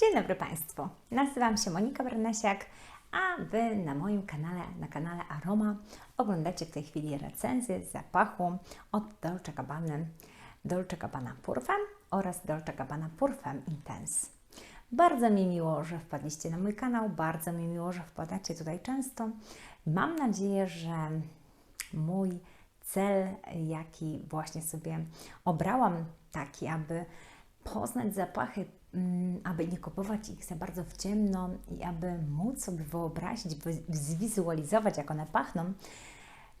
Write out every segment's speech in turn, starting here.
Dzień dobry Państwu. Nazywam się Monika Brnesiak, a Wy na moim kanale, na kanale Aroma oglądacie w tej chwili recenzję zapachu od Dolce Gabbana, Dolce Gabbana Purfem oraz Dolce Gabbana Purfem Intense. Bardzo mi miło, że wpadliście na mój kanał, bardzo mi miło, że wpadacie tutaj często. Mam nadzieję, że mój cel, jaki właśnie sobie obrałam, taki, aby poznać zapachy, aby nie kupować ich za bardzo w ciemno i aby móc sobie wyobrazić, wy- zwizualizować, jak one pachną,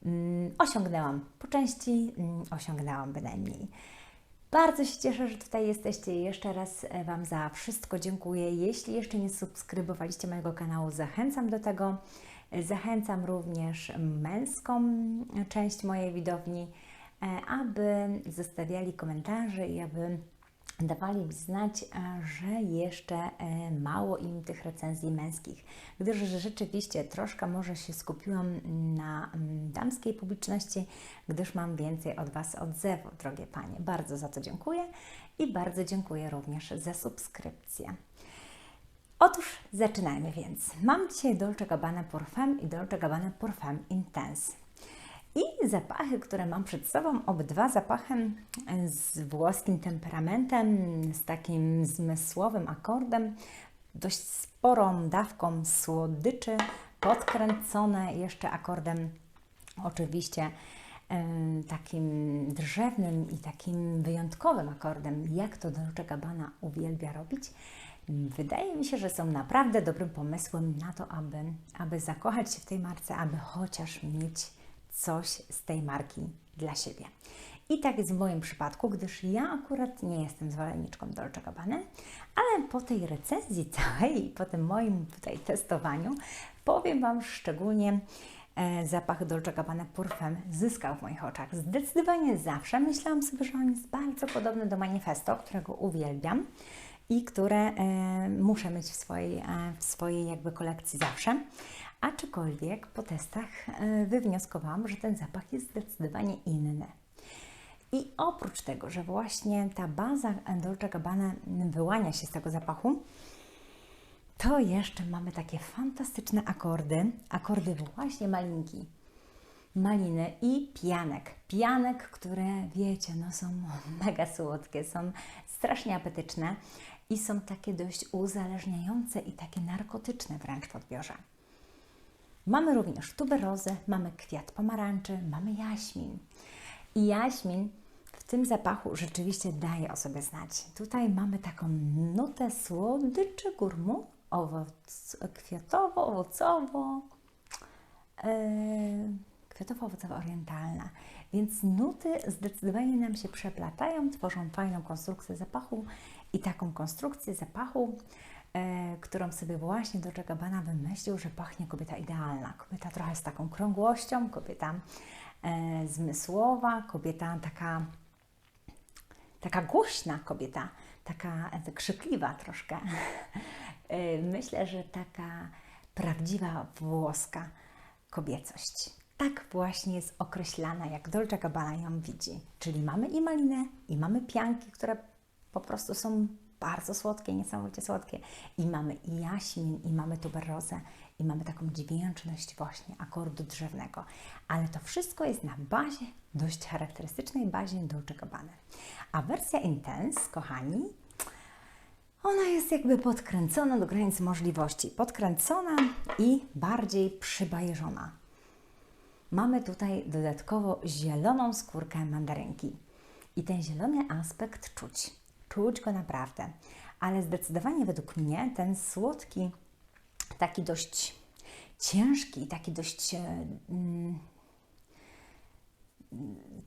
mm, osiągnęłam. Po części mm, osiągnęłam bynajmniej. Bardzo się cieszę, że tutaj jesteście jeszcze raz e, Wam za wszystko dziękuję. Jeśli jeszcze nie subskrybowaliście mojego kanału, zachęcam do tego. E, Zachęcam również męską część mojej widowni, e, aby zostawiali komentarze i aby dawali mi znać, e, że jeszcze e, mało im tych recenzji męskich, gdyż rzeczywiście troszkę może się skupiłam na mm, damskiej publiczności, gdyż mam więcej od Was odzewu, drogie Panie. Bardzo za to dziękuję i bardzo dziękuję również za subskrypcję. Otóż zaczynajmy więc. Mam dzisiaj Dolce Gabbana Parfum i Dolce Gabbana Parfum Intense. I zapachy, które mam przed sobą, obydwa zapachem z włoskim temperamentem, z takim zmysłowym akordem, dość sporą dawką słodyczy, podkręcone jeszcze akordem oczywiście em, takim drzewnym i takim wyjątkowym akordem, jak to Dolce Gabbana uwielbia robić. Wydaje mi się, że są naprawdę dobrym pomysłem na to, aby, aby zakochać się w tej marce, aby chociaż mieć coś z tej marki dla siebie. I tak jest w moim przypadku, gdyż ja akurat nie jestem zwolenniczką Dolce Gabbana, ale po tej recenzji całej i po tym moim tutaj testowaniu powiem Wam szczególnie e, zapach Dolce Gabbana Parfum zyskał w moich oczach. Zdecydowanie zawsze myślałam sobie, że on jest bardzo podobny do Manifesto, którego uwielbiam i które e, muszę mieć w swojej, e, w swojej jakby kolekcji zawsze. Aczkolwiek po testach e, wywnioskowałam, że ten zapach jest zdecydowanie inny. I oprócz tego, że właśnie ta baza Dolce Gabbana wyłania się z tego zapachu, to jeszcze mamy takie fantastyczne akordy, akordy właśnie malinki, maliny i pianek. Pianek, które wiecie, no są mega słodkie, są strasznie apetyczne i są takie dość uzależniające i takie narkotyczne wręcz w odbiorze. Mamy również tuberozę, mamy kwiat pomarańczy, mamy jaśmin. I jaśmin w tym zapachu rzeczywiście daje o sobie znać. Tutaj mamy taką nutę słodyczy górmu, owoc, kwiatowo, owocowo, yy, kwiatowo-owocowa orientalna. Więc nuty zdecydowanie nam się przeplatają, tworzą fajną konstrukcję zapachu i taką konstrukcję zapachu, którą sobie właśnie Dolce Gabbana wymyślił, że pachnie kobieta idealna. Kobieta trochę z taką krągłością, kobieta e, zmysłowa, kobieta taka, taka głośna kobieta, taka e, krzykliwa troszkę. E, Myślę, że taka prawdziwa włoska kobiecość. Tak właśnie jest określana, jak Dolce Gabbana ją widzi. Czyli mamy i malinę, i mamy pianki, które po prostu są bardzo słodkie, niesamowicie słodkie. I mamy i jaśmin, i mamy tuberozę, i mamy taką dźwięczność właśnie akordu drzewnego. Ale to wszystko jest na bazie, dość charakterystycznej bazie Dolce Gabbana. A wersja Intense, kochani, ona jest jakby podkręcona do granic możliwości. Podkręcona i bardziej przybajeżona. Mamy tutaj dodatkowo zieloną skórkę mandarynki. I ten zielony aspekt czuć. Czuć go naprawdę. Ale zdecydowanie według mnie ten słodki, taki dość ciężki, taki dość e, mm,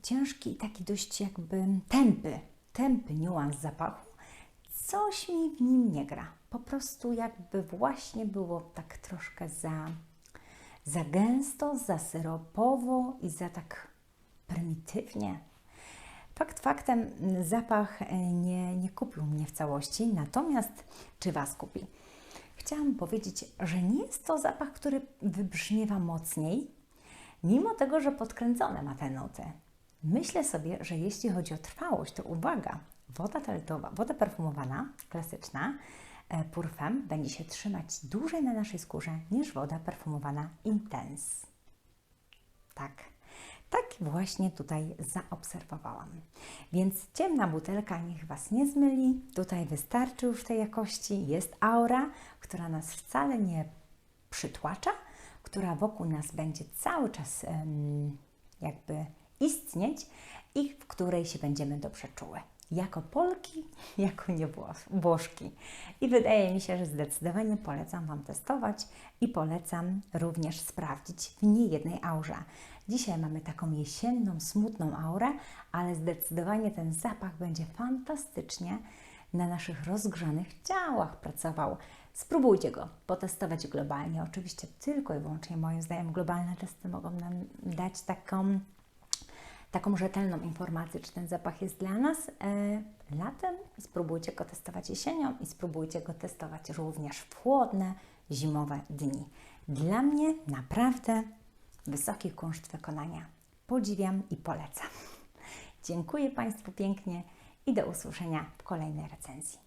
ciężki taki dość jakby tępy, tępy niuans zapachu, coś mi w nim nie gra. Po prostu jakby właśnie było tak troszkę za, za gęsto, za syropowo i za tak prymitywnie. Fakt faktem, zapach e, nie, nie kupił mnie w całości, natomiast czy Was kupi? Chciałam powiedzieć, że nie jest to zapach, który wybrzmiewa mocniej, mimo tego, że podkręcone ma te nuty. Myślę sobie, że jeśli chodzi o trwałość, to uwaga, woda toaletowa, woda perfumowana, klasyczna, e, Purfem będzie się trzymać dłużej na naszej skórze niż woda perfumowana Intense. Tak. Tak właśnie tutaj zaobserwowałam. Więc ciemna butelka niech Was nie zmyli. Tutaj wystarczy już tej jakości. Jest aura, która nas wcale nie przytłacza, która wokół nas będzie cały czas jakby istnieć i w której się będziemy dobrze czuły. Jako Polki, jako nie Włos- Włoszki. I wydaje mi się, że zdecydowanie polecam Wam testować i polecam również sprawdzić w niejednej aurze. Dzisiaj mamy taką jesienną, smutną aurę, ale zdecydowanie ten zapach będzie fantastycznie na naszych rozgrzanych ciałach pracował. Spróbujcie go potestować globalnie. Oczywiście tylko i wyłącznie moim zdaniem globalne testy mogą nam dać taką, taką rzetelną informację, czy ten zapach jest dla nas e, latem. Spróbujcie go testować jesienią i spróbujcie go testować również w chłodne, zimowe dni. Dla mnie naprawdę wysoki kunszt wykonania. Podziwiam i polecam. Dziękuję Państwu pięknie i do usłyszenia w kolejnej recenzji.